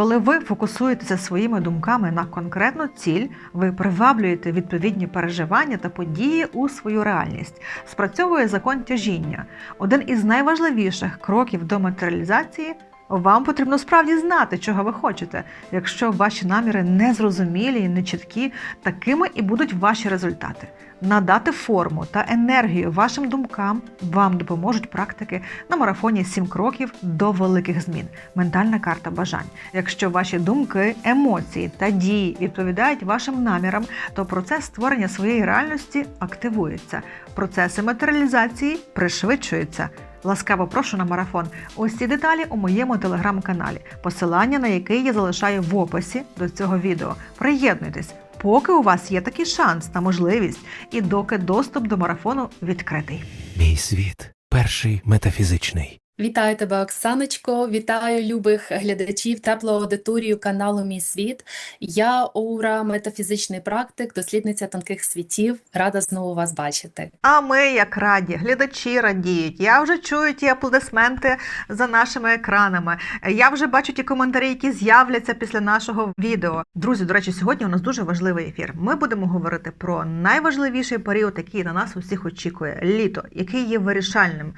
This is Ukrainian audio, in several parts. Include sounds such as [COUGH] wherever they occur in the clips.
Коли ви фокусуєтеся своїми думками на конкретну ціль, ви приваблюєте відповідні переживання та події у свою реальність. Спрацьовує закон тяжіння. Один із найважливіших кроків до матеріалізації. Вам потрібно справді знати, чого ви хочете. Якщо ваші наміри незрозумілі і нечіткі, такими і будуть ваші результати. Надати форму та енергію вашим думкам вам допоможуть практики на марафоні 7 кроків до великих змін. Ментальна карта бажань. Якщо ваші думки, емоції та дії відповідають вашим намірам, то процес створення своєї реальності активується. Процеси матеріалізації пришвидшуються. Ласкаво прошу на марафон. Усі деталі у моєму телеграм-каналі, посилання на який я залишаю в описі до цього відео. Приєднуйтесь, поки у вас є такий шанс та можливість, і доки доступ до марафону відкритий. Мій світ перший метафізичний. Вітаю тебе, Оксаночко. Вітаю любих глядачів теплу аудиторію каналу Мій світ. Я Оура, метафізичний практик, дослідниця тонких світів. Рада знову вас бачити. А ми як раді, глядачі радіють. Я вже чую ті аплодисменти за нашими екранами. Я вже бачу ті коментарі, які з'являться після нашого відео. Друзі, до речі, сьогодні у нас дуже важливий ефір. Ми будемо говорити про найважливіший період, який на нас усіх очікує літо, який є вирішальним.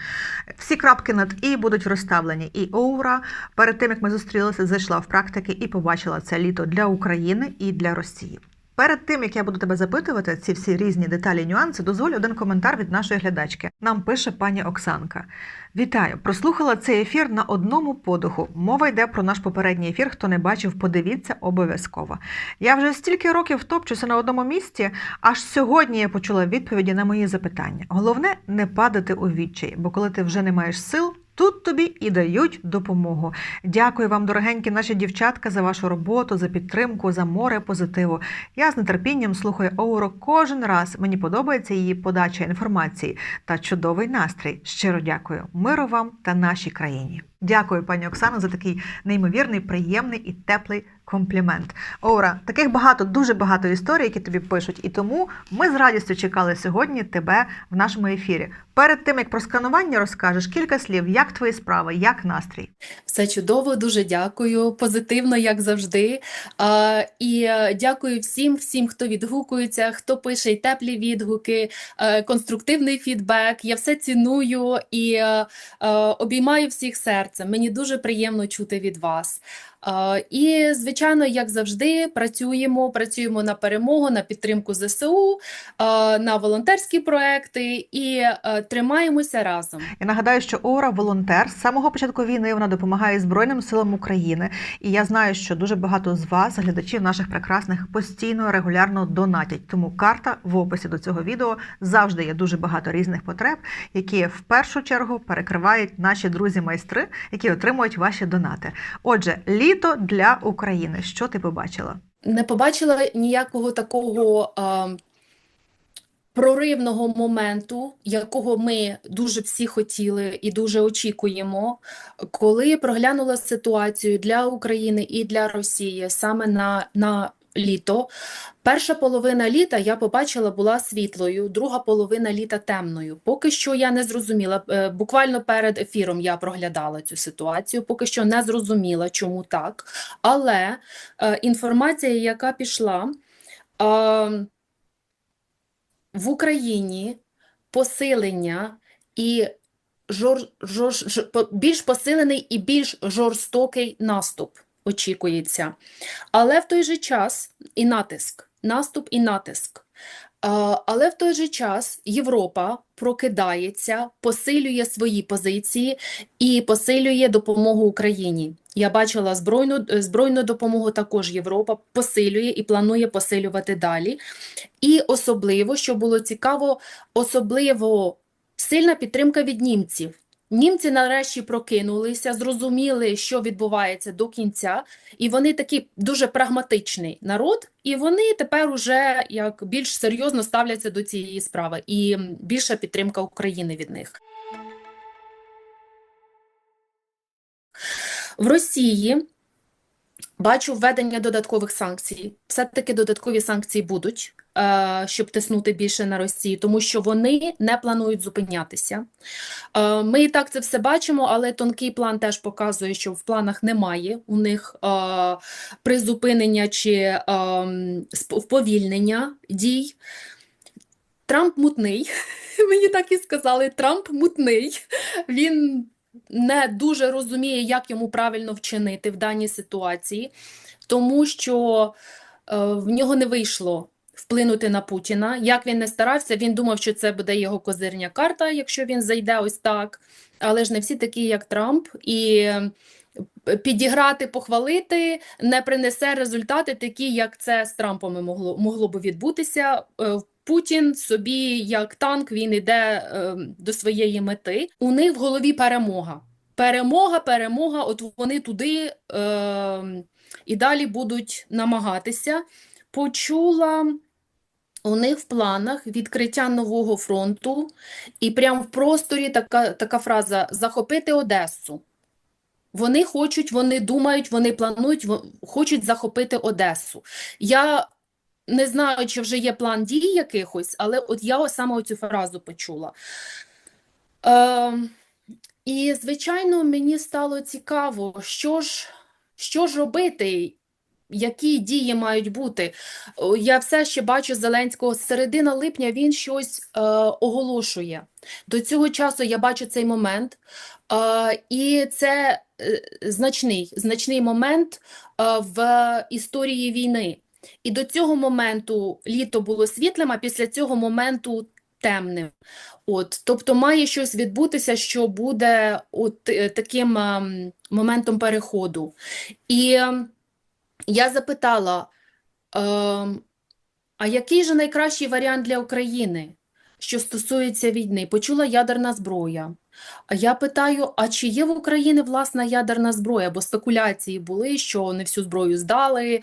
Всі крапки над і будуть розставлені. І Оура перед тим як ми зустрілися, зайшла в практики і побачила це літо для України і для Росії. Перед тим як я буду тебе запитувати ці всі різні деталі, і нюанси, дозволь один коментар від нашої глядачки. Нам пише пані Оксанка. Вітаю! Прослухала цей ефір на одному подиху. Мова йде про наш попередній ефір. Хто не бачив, подивіться обов'язково. Я вже стільки років топчуся на одному місці, аж сьогодні я почула відповіді на мої запитання. Головне не падати у відчай, бо коли ти вже не маєш сил. Тут тобі і дають допомогу. Дякую вам, дорогенькі наші дівчатка, за вашу роботу, за підтримку, за море позитиву. Я з нетерпінням слухаю Оуро кожен раз. Мені подобається її подача інформації та чудовий настрій. Щиро дякую. Миру вам та нашій країні. Дякую, пані Оксано, за такий неймовірний, приємний і теплий комплімент. Оура, таких багато, дуже багато історій, які тобі пишуть, і тому ми з радістю чекали сьогодні тебе в нашому ефірі. Перед тим як про сканування розкажеш кілька слів, як твої справи, як настрій. Все чудово, дуже дякую. Позитивно, як завжди. А, і е, дякую всім, всім, хто відгукується, хто пише й теплі відгуки, е, конструктивний фідбек. Я все ціную і е, обіймаю всіх серцем. Мені дуже приємно чути від вас. Е, І, звичайно, як завжди, працюємо, працюємо на перемогу, на підтримку ЗСУ, е, на волонтерські проекти і е, тримаємося разом. Я нагадаю, що Оура волонтер з самого початку війни вона допомагає Збройним силам України. І я знаю, що дуже багато з вас, глядачів наших прекрасних, постійно регулярно донатять. Тому карта в описі до цього відео завжди є дуже багато різних потреб, які в першу чергу перекривають наші друзі-майстри, які отримують ваші донати. Отже, літо для України. Що ти побачила? Не побачила ніякого такого а, проривного моменту, якого ми дуже всі хотіли і дуже очікуємо, коли проглянула ситуацію для України і для Росії саме на, на літо. Перша половина літа я побачила була світлою, друга половина літа темною. Поки що я не зрозуміла. е, Буквально перед ефіром я проглядала цю ситуацію, поки що не зрозуміла, чому так. Але е, інформація, яка пішла, е, в Україні посилення і жор, жор, жор- більш посилений і більш жорстокий наступ очікується. Але в той же час і натиск, наступ і натиск. Але в той же час Європа прокидається, посилює свої позиції і посилює допомогу Україні. Я бачила збройну, збройну допомогу також Європа посилює і планує посилювати далі. І особливо, що було цікаво, особливо сильна підтримка від німців. Німці нарешті прокинулися, зрозуміли, що відбувається до кінця, і вони такий дуже прагматичний народ, і вони тепер уже як більш серйозно ставляться до цієї справи, і більша підтримка України від них. В Росії бачу введення додаткових санкцій. Все-таки додаткові санкції будуть. Е, щоб тиснути більше на Росію, тому що вони не планують зупинятися. Е, Ми і так це все бачимо, але тонкий план теж показує, що в планах немає у них е, призупинення чи вповільнення дій. Трамп мутний. [LAUGHS] Мені так і сказали, Трамп мутний. Він не дуже розуміє, як йому правильно вчинити в даній ситуації, тому що в нього не вийшло вплинути на Путіна. Як він не старався, він думав, що це буде його козирня карта, якщо він зайде ось так. Але ж не всі такі, як Трамп, і е, підіграти, похвалити не принесе результати такі, як це з Трампом могло, могло би відбутися. Е, Путін собі як танк, він іде е, до своєї мети. У них в голові перемога. Перемога, перемога, от вони туди е, і далі будуть намагатися. Почула у них в планах відкриття нового фронту, і прямо в просторі така, така фраза захопити Одесу. Вони хочуть, вони думають, вони планують, хочуть захопити Одесу. Я не знаю, чи вже є план дій якихось, але от я саме оцю фразу почула. Е, і, звичайно, мені стало цікаво, що ж, що ж робити, які дії мають бути. Я все ще бачу Зеленського з середина липня, він щось е, оголошує. До цього часу я бачу цей момент, е, і це е, значний, значний момент е, в історії війни. І до цього моменту літо було світлим, а після цього моменту темним. От, тобто має щось відбутися, що буде от е, таким ем, моментом переходу. І ем, я запитала, ем, а який же найкращий варіант для України, що стосується війни? Почула ядерна зброя. А я питаю, а чи є в Україні власна ядерна зброя? Бо спекуляції були, що не всю зброю здали.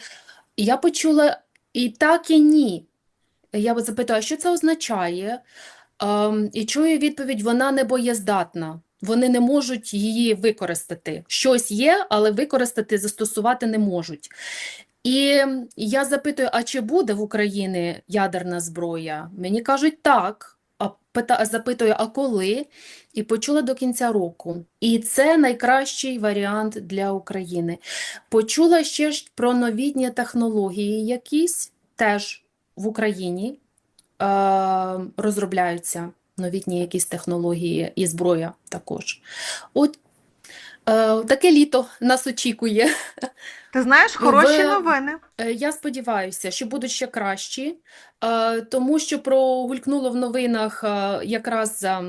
Я почула і так, і ні. Я запитую, а що це означає? Ем, і чую відповідь, вона не боєздатна. Вони не можуть її використати. Щось є, але використати, застосувати не можуть. І я запитую, а чи буде в Україні ядерна зброя? Мені кажуть, так. А запитую, а коли? І почула до кінця року. І це найкращий варіант для України. Почула ще ж про новітні технології якісь теж в Україні е, розробляються новітні якісь технології і зброя також. От е, таке літо нас очікує. Ти знаєш хороші Ви- новини. Е, Я сподіваюся, що будуть ще кращі, е, тому що прогулькнуло в новинах е, якраз е,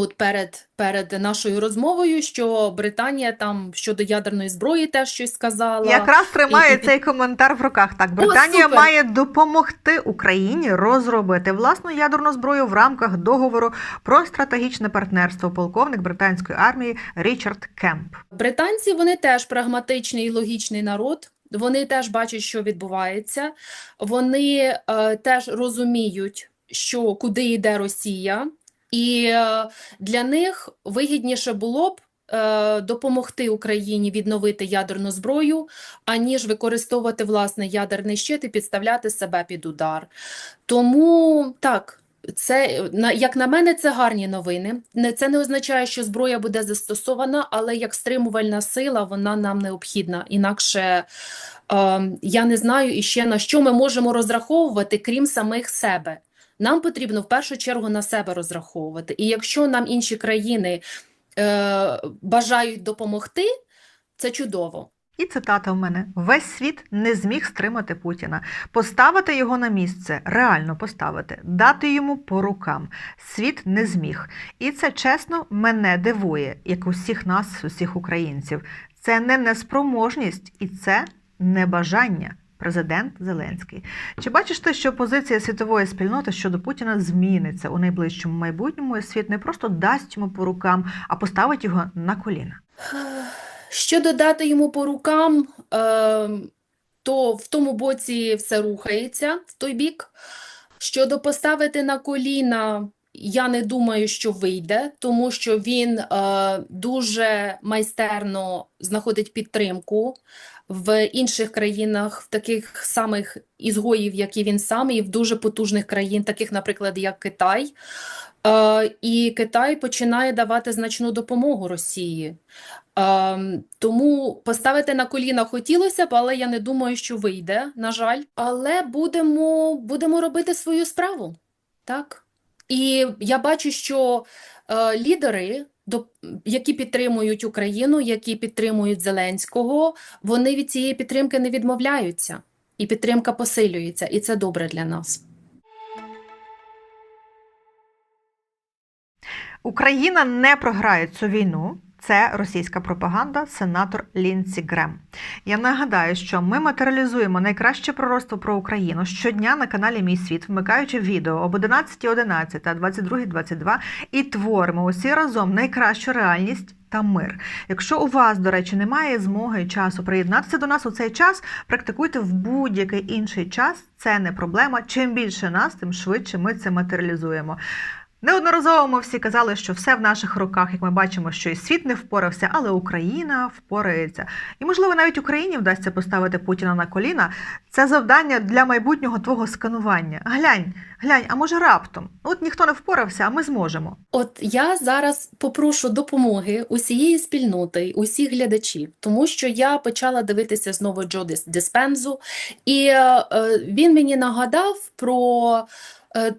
от перед, перед нашою розмовою, що Британія там щодо ядерної зброї теж щось сказала. Якраз тримає і цей коментар в руках. Так, Британія супер! має допомогти Україні розробити власну ядерну зброю в рамках договору про стратегічне партнерство. Полковник британської армії Річард Кемп. Британці вони теж прагматичний і логічний народ. Вони теж бачать, що відбувається. Вони е, теж розуміють, що куди йде Росія, і е, для них вигідніше було б е, допомогти Україні відновити ядерну зброю, аніж використовувати власне ядерний щит і підставляти себе під удар. Тому так. Це, як на мене, це гарні новини. Це не означає, що зброя буде застосована, але як стримувальна сила вона нам необхідна. Інакше е, я не знаю іще на що ми можемо розраховувати, крім самих себе. Нам потрібно в першу чергу на себе розраховувати. І якщо нам інші країни е, бажають допомогти, це чудово. І цитата в мене: весь світ не зміг стримати Путіна, поставити його на місце, реально поставити, дати йому по рукам. Світ не зміг. І це чесно мене дивує, як усіх нас, усіх українців. Це не неспроможність і це небажання. Президент Зеленський. Чи бачиш ти, що позиція світової спільноти щодо Путіна зміниться у найближчому майбутньому, і світ не просто дасть йому по рукам, а поставить його на коліна? Що додати йому по рукам, е, то в тому боці все рухається в той бік. Щодо поставити на коліна, я не думаю, що вийде, тому що він е, дуже майстерно знаходить підтримку в інших країнах, в таких самих ізгоїв, як і він сам, і в дуже потужних країн, таких, наприклад, як Китай. Е, І Китай починає давати значну допомогу Росії. Ем, Тому поставити на коліна хотілося б, але я не думаю, що вийде, на жаль. Але будемо, будемо робити свою справу. Так? І я бачу, що е, лідери, які підтримують Україну, які підтримують Зеленського, вони від цієї підтримки не відмовляються. І підтримка посилюється, і це добре для нас. Україна не програє цю війну. Це російська пропаганда, сенатор Лінсі Грем. Я нагадаю, що ми матеріалізуємо найкраще пророцтво про Україну щодня на каналі Мій Світ, вмикаючи відео об 11.11 та 22.22 і творимо усі разом найкращу реальність та мир. Якщо у вас, до речі, немає змоги і часу приєднатися до нас у цей час, практикуйте в будь-який інший час. Це не проблема. Чим більше нас, тим швидше ми це матеріалізуємо. Неодноразово ми всі казали, що все в наших руках, як ми бачимо, що і світ не впорався, але Україна впорається. І, можливо, навіть Україні вдасться поставити Путіна на коліна. Це завдання для майбутнього твого сканування. Глянь, глянь, а може раптом? От ніхто не впорався, а ми зможемо. От я зараз попрошу допомоги усієї спільноти, усіх глядачів, тому що я почала дивитися знову Джо Дис- Диспензу, і е, він мені нагадав про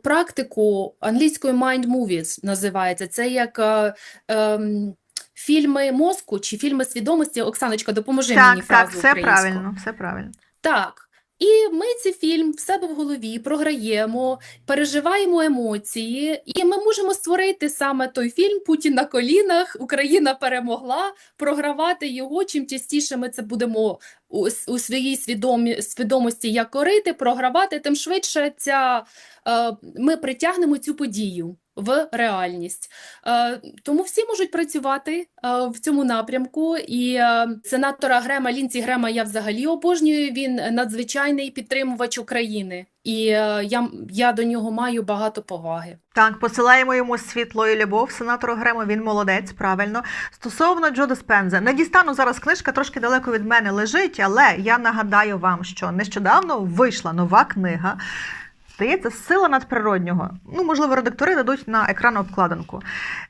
практику англійської mind movies називається. Це як е, ем, фільми мозку чи фільми свідомості. Оксаночка, допоможи мені так, так, все правильно, все правильно. Так. І ми цей фільм в себе в голові програємо, переживаємо емоції, і ми можемо створити саме той фільм Путін на колінах, Україна перемогла, програвати його. Чим частіше ми це будемо у, своїй свідомі, свідомості як корити, програвати, тим швидше ця, е, ми притягнемо цю подію в реальність. Е, тому всі можуть працювати е, в цьому напрямку. І е, сенатора Грема, Лінці Грема я взагалі обожнюю. Він надзвичайний підтримувач України. І я, я до нього маю багато поваги. Так, посилаємо йому світло і любов, сенатору Грему, він молодець, правильно. Стосовно Джо Диспенза, не дістану зараз книжка, трошки далеко від мене лежить, але я нагадаю вам, що нещодавно вийшла нова книга. Здається, сила надприроднього. Ну, можливо, редактори дадуть на екран обкладинку.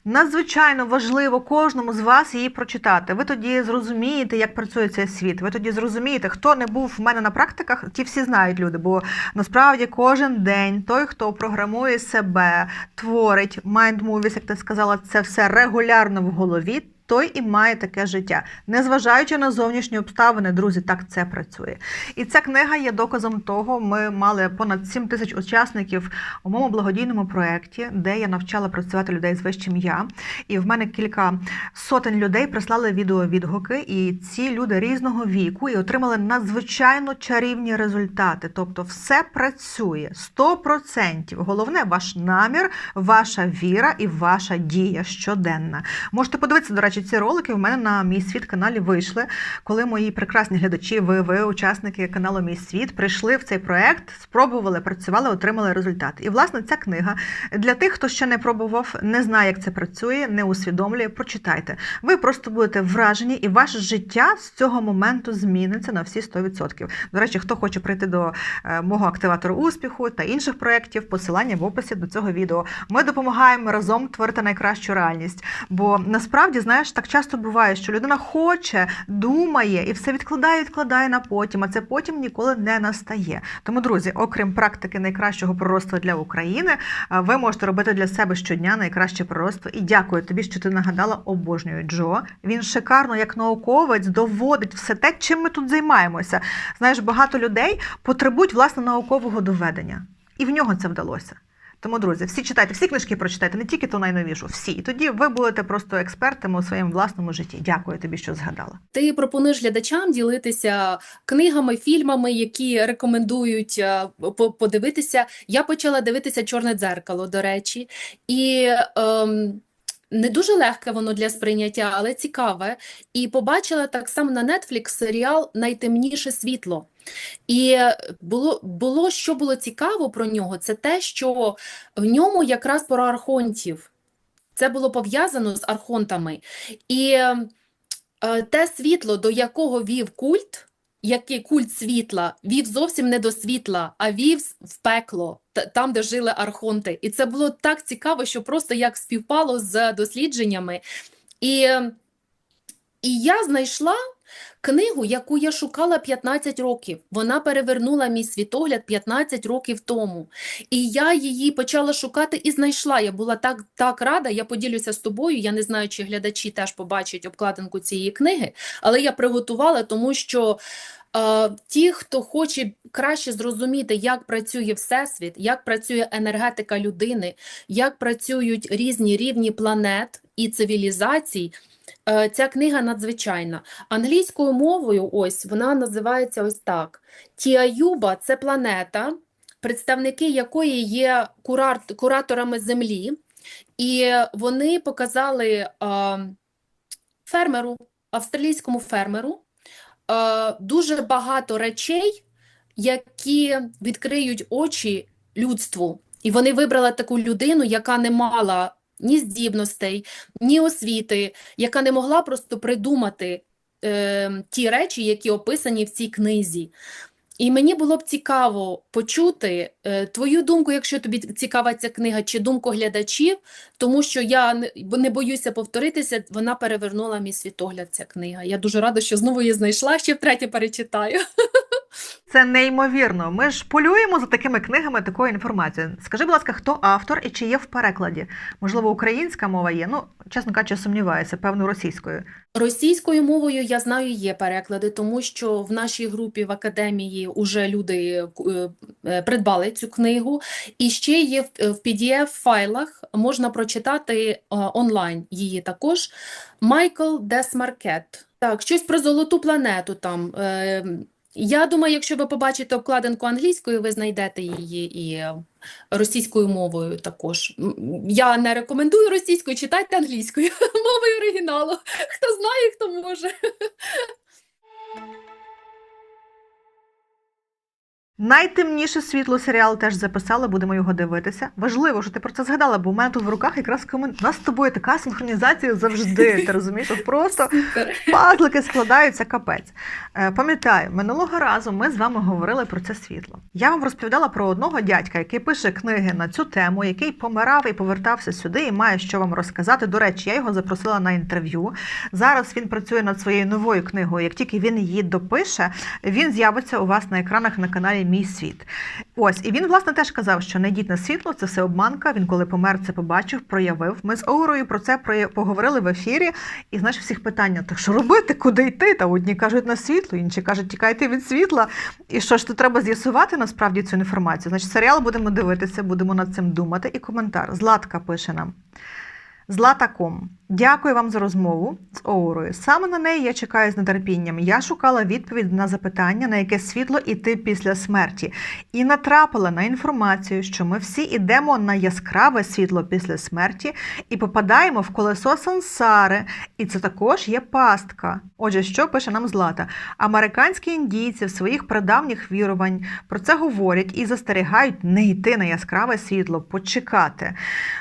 Надзвичайно важливо кожному з вас її прочитати. Ви тоді зрозумієте, як працює цей світ. Ви тоді зрозумієте, хто не був в мене на практиках, ті всі знають люди. Бо насправді кожен день той, хто програмує себе, творить movies, як ти сказала, це все регулярно в голові. Той і має таке життя, незважаючи на зовнішні обставини, друзі, так це працює. І ця книга є доказом того. Ми мали понад 7 тисяч учасників у моєму благодійному проєкті, де я навчала працювати людей з вищим я. І в мене кілька сотень людей прислали відеовідгуки, і ці люди різного віку і отримали надзвичайно чарівні результати. Тобто, все працює 100%. Головне ваш намір, ваша віра і ваша дія щоденна. Можете подивитися, до речі, ці ролики в мене на мій світ каналі вийшли, коли мої прекрасні глядачі, ви, ви, учасники каналу Мій світ, прийшли в цей проект, спробували, працювали, отримали результат. І власне ця книга для тих, хто ще не пробував, не знає, як це працює, не усвідомлює. Прочитайте. Ви просто будете вражені, і ваше життя з цього моменту зміниться на всі 100%. До речі, хто хоче прийти до е, мого активатора успіху та інших проєктів, посилання в описі до цього відео. Ми допомагаємо разом творити найкращу реальність. Бо насправді, знаєш, так часто буває, що людина хоче, думає і все відкладає, відкладає на потім, а це потім ніколи не настає. Тому, друзі, окрім практики найкращого пророцтва для України, ви можете робити для себе щодня найкраще пророцтво. І дякую тобі, що ти нагадала обожнюю Джо. Він шикарно, як науковець, доводить все те, чим ми тут займаємося. Знаєш, багато людей потребують власне наукового доведення, і в нього це вдалося. Тому, друзі, всі читайте, всі книжки прочитайте, не тільки ту найновішу, всі. І тоді ви будете просто експертами у своєму власному житті. Дякую тобі, що згадала. Ти пропонуєш глядачам ділитися книгами, фільмами, які рекомендують е, по- подивитися. Я почала дивитися Чорне дзеркало, до речі, і ем, не дуже легке воно для сприйняття, але цікаве. І побачила так само на Netflix серіал Найтемніше світло. І було, було, що було цікаво про нього, це те, що в ньому якраз про архонтів. Це було пов'язано з архонтами. І е, те світло, до якого вів культ, який культ світла вів зовсім не до світла, а вів в пекло, там, де жили архонти. І це було так цікаво, що просто як співпало з дослідженнями. І, і я знайшла книгу, яку я шукала 15 років. Вона перевернула мій світогляд 15 років тому. І я її почала шукати і знайшла. Я була так, так рада, я поділюся з тобою. Я не знаю, чи глядачі теж побачать обкладинку цієї книги, але я приготувала, тому що е, ті, хто хоче краще зрозуміти, як працює Всесвіт, як працює енергетика людини, як працюють різні рівні планет і цивілізацій, ця книга надзвичайна. Англійською мовою, ось вона називається ось так: Тіаюба це планета, представники якої є курат- кураторами Землі, і вони показали е, фермеру, австралійському фермеру, е, дуже багато речей, які відкриють очі людству. І вони вибрали таку людину, яка не мала ні здібностей, ні освіти, яка не могла просто придумати е, ті речі, які описані в цій книзі. І мені було б цікаво почути е, твою думку, якщо тобі цікава ця книга, чи думку глядачів, тому що я не, боюся повторитися, вона перевернула мій світогляд, ця книга. Я дуже рада, що знову її знайшла, ще втретє перечитаю. [LAUGHS] Це неймовірно. Ми ж полюємо за такими книгами, такою інформацією. Скажи, будь ласка, хто автор і чи є в перекладі? Можливо, українська мова є? Ну, чесно кажучи, сумніваюся, певно, російською. Російською мовою я знаю є переклади, тому що в нашій групі в академії вже люди е, е, придбали цю книгу, і ще є в, в PDF-файлах, можна прочитати е, онлайн її також. Майкл Десмаркет. Так, щось про золоту планету там. Я думаю, якщо ви побачите обкладинку англійською, ви знайдете її і російською мовою також. Я не рекомендую російською, читайте англійською, [LAUGHS] мовою оригіналу. Хто знає, хто може. Найтемніше світло серіал теж записали, будемо його дивитися. Важливо, що ти про це згадала, бо у мене тут в руках якраз комент. У нас з тобою така синхронізація завжди. Ти розумієш? Просто пазлики складаються капець. Е, Пам'ятаю, минулого разу ми з вами говорили про це світло. Я вам розповідала про одного дядька, який пише книги на цю тему, який помирав і повертався сюди, і має що вам розказати. До речі, я його запросила на інтерв'ю. Зараз він працює над своєю новою книгою. Як тільки він її допише, він з'явиться у вас на екранах на каналі Мій світ. Ось, і він, власне, теж казав, що не йдіть на світло, це все обманка. Він, коли помер, це побачив, проявив. Ми з Оурою про це поговорили в ефірі. І знаєш, всіх питання: так що робити, куди йти? Та одні кажуть на світло, інші кажуть, тікайте від світла. І що ж тут треба з'ясувати насправді цю інформацію? Значить, серіал будемо дивитися, будемо над цим думати. І коментар. Златка пише нам. Злата.ком. Дякую вам за розмову з Оурою. Саме на неї я чекаю з нетерпінням. Я шукала відповідь на запитання, на яке світло іти після смерті, і натрапила на інформацію, що ми всі йдемо на яскраве світло після смерті і попадаємо в колесо сансари. І це також є пастка. Отже, що пише нам Злата? Американські індійці в своїх прадавніх вірувань про це говорять і застерігають не йти на яскраве світло, почекати.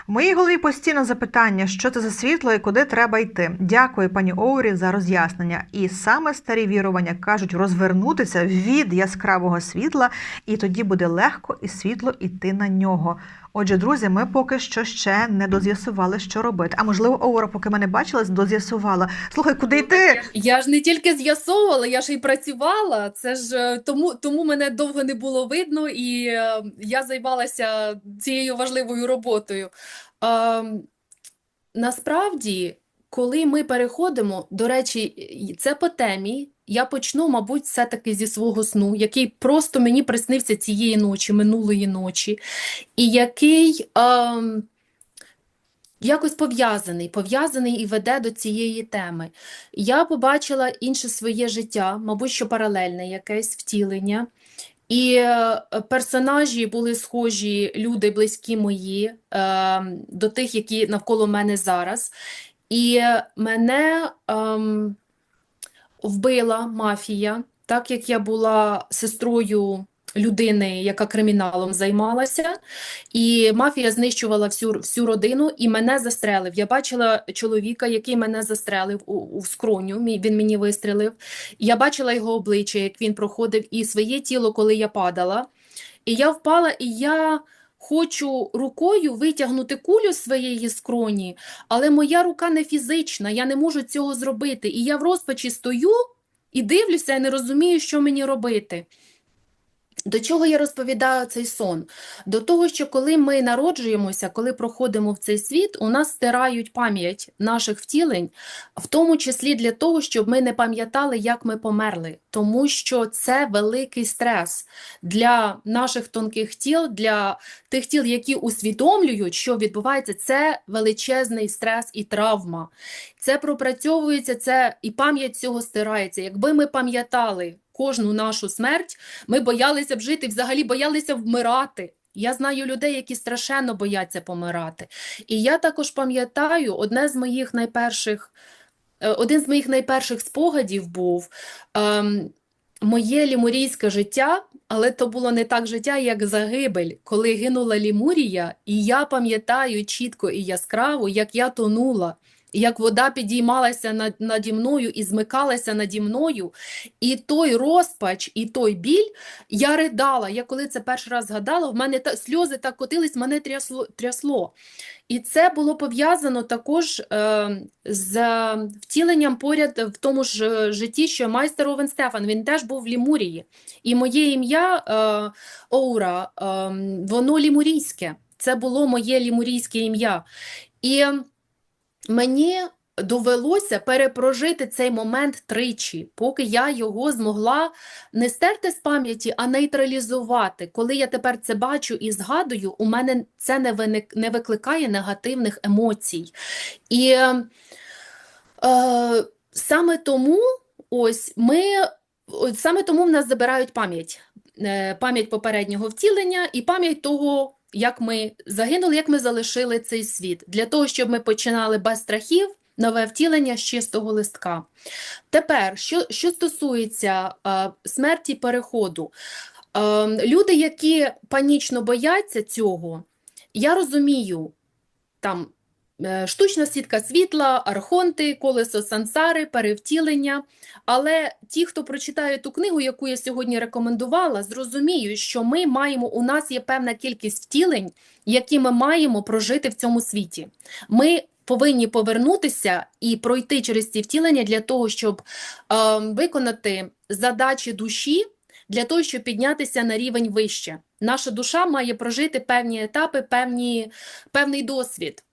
В моїй голові постійно запитання, що це за світло куди треба йти. Дякую, пані Оурі, за роз'яснення. І саме старі вірування кажуть розвернутися від яскравого світла, і тоді буде легко і світло йти на нього. Отже, друзі, ми поки що ще не доз'ясували, що робити. А можливо, Оура, поки мене бачила, доз'ясувала. Слухай, куди йти? Я ж не тільки з'ясовувала, я ж і працювала. Це ж е, тому, тому мене довго не було видно, і е, я займалася цією важливою роботою. Е, насправді, коли ми переходимо, до речі, це по темі. Я почну, мабуть, все-таки зі свого сну, який просто мені приснився цієї ночі, минулої ночі, і який ем, якось пов'язаний, пов'язаний і веде до цієї теми. Я побачила інше своє життя, мабуть, що паралельне якесь втілення. І е, персонажі були схожі, люди близькі мої, е, до тих, які навколо мене зараз. І мене ем, вбила мафія, так як я була сестрою людини, яка криміналом займалася, і мафія знищувала всю, всю родину і мене застрелив. Я бачила чоловіка, який мене застрелив у, у скроню, мій- він мені вистрелив. Я бачила його обличчя, як він проходив, і своє тіло, коли я падала. І я впала, і я хочу рукою витягнути кулю своєї скроні, але моя рука не фізична, я не можу цього зробити. І я в розпачі стою і дивлюся, і не розумію, що мені робити. До чого я розповідаю цей сон? До того, що коли ми народжуємося, коли проходимо в цей світ, у нас стирають пам'ять наших втілень, в тому числі для того, щоб ми не пам'ятали, як ми померли, тому що це великий стрес для наших тонких тіл, для тих тіл, які усвідомлюють, що відбувається, це величезний стрес і травма. Це пропрацьовується, це і пам'ять цього стирається. Якби ми пам'ятали кожну нашу смерть, ми боялися б жити, взагалі боялися вмирати. Я знаю людей, які страшенно бояться помирати. І я також пам'ятаю, одне з моїх найперших, е, один з моїх найперших спогадів був ем, моє лімурійське життя, але то було не так життя, як загибель, коли гинула Лімурія, і я пам'ятаю чітко і яскраво, як я тонула. Як вода підіймалася над, наді мною і змикалася наді мною, і той розпач, і той біль, я ридала. Я коли це перший раз згадала, в мене та, сльози так котились, мене трясло, трясло. І це було пов'язано також е, з втіленням поряд в тому ж е, житті, що майстер Овен Стефан, він теж був в Лімурії. І моє ім'я е, Оура, е, воно лімурійське. Це було моє лімурійське ім'я. І мені довелося перепрожити цей момент тричі, поки я його змогла не стерти з пам'яті, а нейтралізувати. Коли я тепер це бачу і згадую, у мене це не, виник, не викликає негативних емоцій. І е, саме тому ось ми, саме тому в нас забирають пам'ять. Е, Пам'ять попереднього втілення і пам'ять того, як ми загинули, як ми залишили цей світ, для того, щоб ми починали без страхів нове втілення з чистого листка. Тепер, що, що стосується е, смерті переходу, е, люди, які панічно бояться цього, я розумію, там штучна сітка світла, архонти, колесо сансари, перевтілення. Але ті, хто прочитає ту книгу, яку я сьогодні рекомендувала, зрозуміють, що ми маємо, у нас є певна кількість втілень, які ми маємо прожити в цьому світі. Ми повинні повернутися і пройти через ці втілення для того, щоб е, виконати задачі душі, для того, щоб піднятися на рівень вище. Наша душа має прожити певні етапи, певні, певний досвід.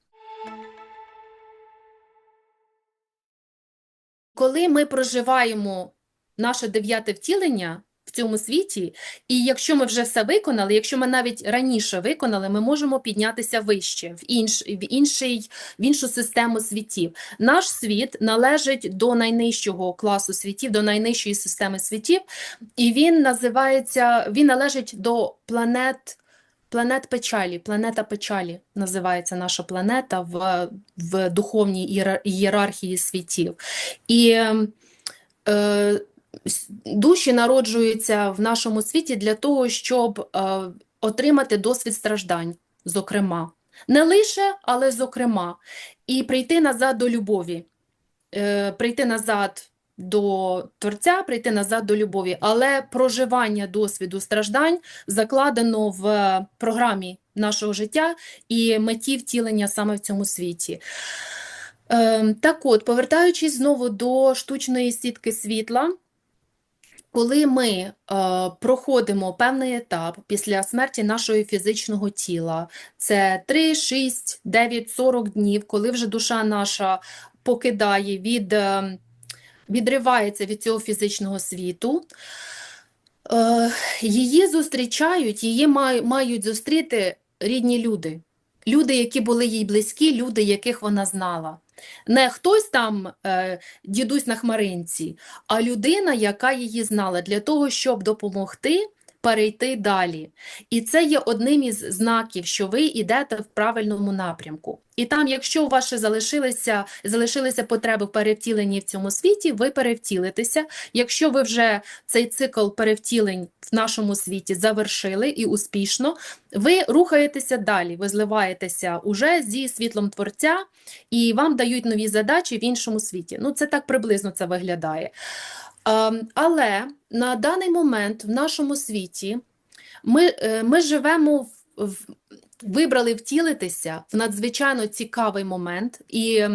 Коли ми проживаємо наше дев'яте втілення в цьому світі, і якщо ми вже все виконали, якщо ми навіть раніше виконали, ми можемо піднятися вище, в, інш, в, інший, в іншу систему світів. Наш світ належить до найнижчого класу світів, до найнижчої системи світів, і він називається, він належить до планет. Планет печалі, планета печалі називається наша планета в, в духовній ієрархії світів. І е, душі народжуються в нашому світі для того, щоб е, отримати досвід страждань, зокрема. Не лише, але зокрема. І прийти назад до любові, е, прийти назад до Творця, прийти назад до любові. Але проживання досвіду страждань закладено в програмі нашого життя і меті втілення саме в цьому світі. Ем, Так от, повертаючись знову до штучної сітки світла, коли ми е, проходимо певний етап після смерті нашого фізичного тіла, це 3, 6, 9, 40 днів, коли вже душа наша покидає від, е, відривається від цього фізичного світу, е, її зустрічають, її мають зустріти рідні люди. Люди, які були їй близькі, люди, яких вона знала. Не хтось там, е, дідусь на хмаринці, а людина, яка її знала, для того, щоб допомогти перейти далі. І це є одним із знаків, що ви йдете в правильному напрямку. І там, якщо у вас залишилися, залишилися потреби в перевтіленні в цьому світі, ви перевтілитеся. Якщо ви вже цей цикл перевтілень в нашому світі завершили і успішно, ви рухаєтеся далі, ви зливаєтеся уже зі світлом Творця, і вам дають нові задачі в іншому світі. Ну, це так приблизно це виглядає. Ем, Але на даний момент в нашому світі ми, е, ми живемо в, в вибрали втілитися в надзвичайно цікавий момент, і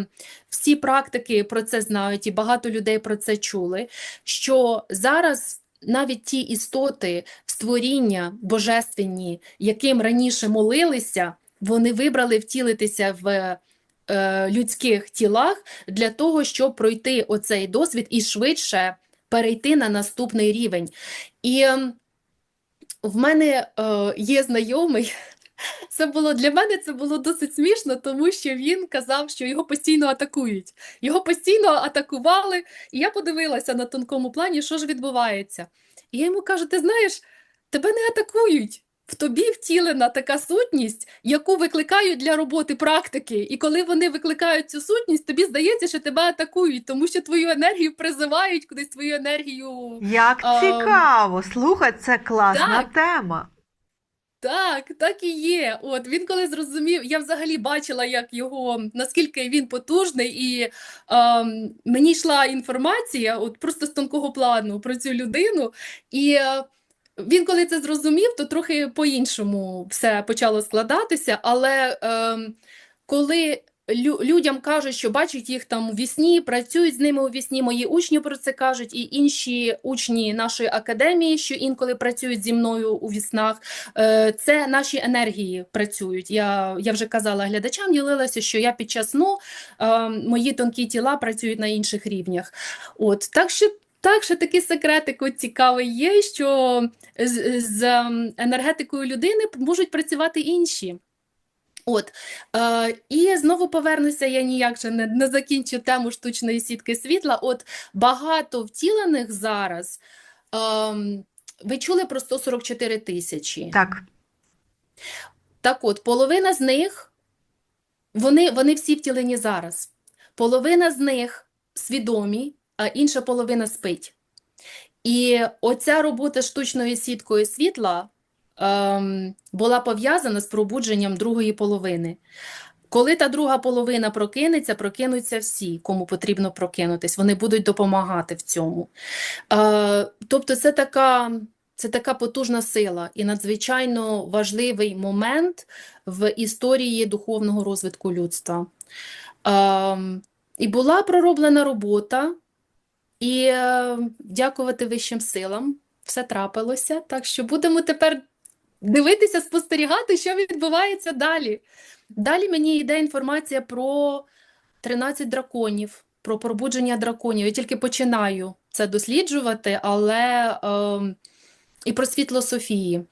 всі практики про це знають, і багато людей про це чули. Що зараз навіть ті істоти, створіння божественні, яким раніше молилися, вони вибрали втілитися в е, людських тілах для того, щоб пройти оцей досвід і швидше перейти на наступний рівень. І ем, в мене е, є знайомий. [LAUGHS] Це було для мене це було досить смішно, тому що він казав, що його постійно атакують. Його постійно атакували, і я подивилася на тонкому плані, що ж відбувається. І я йому кажу: ти знаєш, тебе не атакують. В тобі втілена така сутність, яку викликають для роботи практики. І коли вони викликають цю сутність, тобі здається, що тебе атакують, тому що твою енергію призивають кудись твою енергію. Як Ем, цікаво! Слухай, це класна так. тема. Так, так і є. От він коли зрозумів, я взагалі бачила, як його наскільки він потужний, і ем, мені йшла інформація, от просто з тонкого плану про цю людину. І е, він, коли це зрозумів, то трохи по-іншому все почало складатися. Але ем, коли лю- людям кажуть, що бачать їх там у вісні, працюють з ними у вісні, мої учні про це кажуть, і інші учні нашої академії, що інколи працюють зі мною у віснах, е, це наші енергії працюють. Я, я вже казала глядачам, ділилася, що я під час сну, е, мої тонкі тіла працюють на інших рівнях. От, так що так, що такий секретик цікавий є, що з, з енергетикою людини можуть працювати інші. От, е, і знову повернуся, я ніяк же не, не закінчу тему штучної сітки світла. От багато втілених зараз, ем, ви чули про 144 тисячі. Так, Так от, половина з них, вони, вони всі втілені зараз. Половина з них свідомі, інша половина спить. І оця робота штучною сіткою світла ем, була пов'язана з пробудженням другої половини. Коли та друга половина прокинеться, прокинуться всі, кому потрібно прокинутись. Вони будуть допомагати в цьому. Е, тобто, це така, це така потужна сила і надзвичайно важливий момент в історії духовного розвитку людства. Ем, і була пророблена робота, і е, дякувати вищим силам, все трапилося. Так що будемо тепер дивитися, спостерігати, що відбувається далі. Далі мені йде інформація про 13 драконів, про пробудження драконів. Я тільки починаю це досліджувати, але е, і про світло Софії.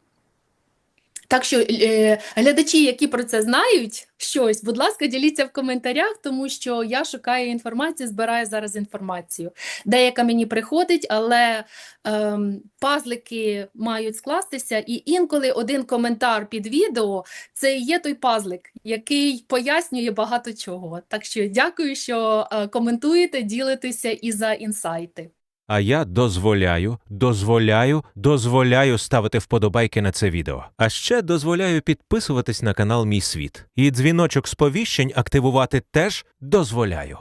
Так що е, глядачі, які про це знають щось, будь ласка, діліться в коментарях, тому що я шукаю інформацію, збираю зараз інформацію. Деяка мені приходить, але ем, пазлики мають скластися, і інколи один коментар під відео це є той пазлик, який пояснює багато чого. Так що дякую, що е, коментуєте, ділитеся і за інсайти. А я дозволяю, дозволяю, дозволяю ставити вподобайки на це відео. А ще дозволяю підписуватись на канал Мій Світ. І дзвіночок сповіщень активувати теж дозволяю.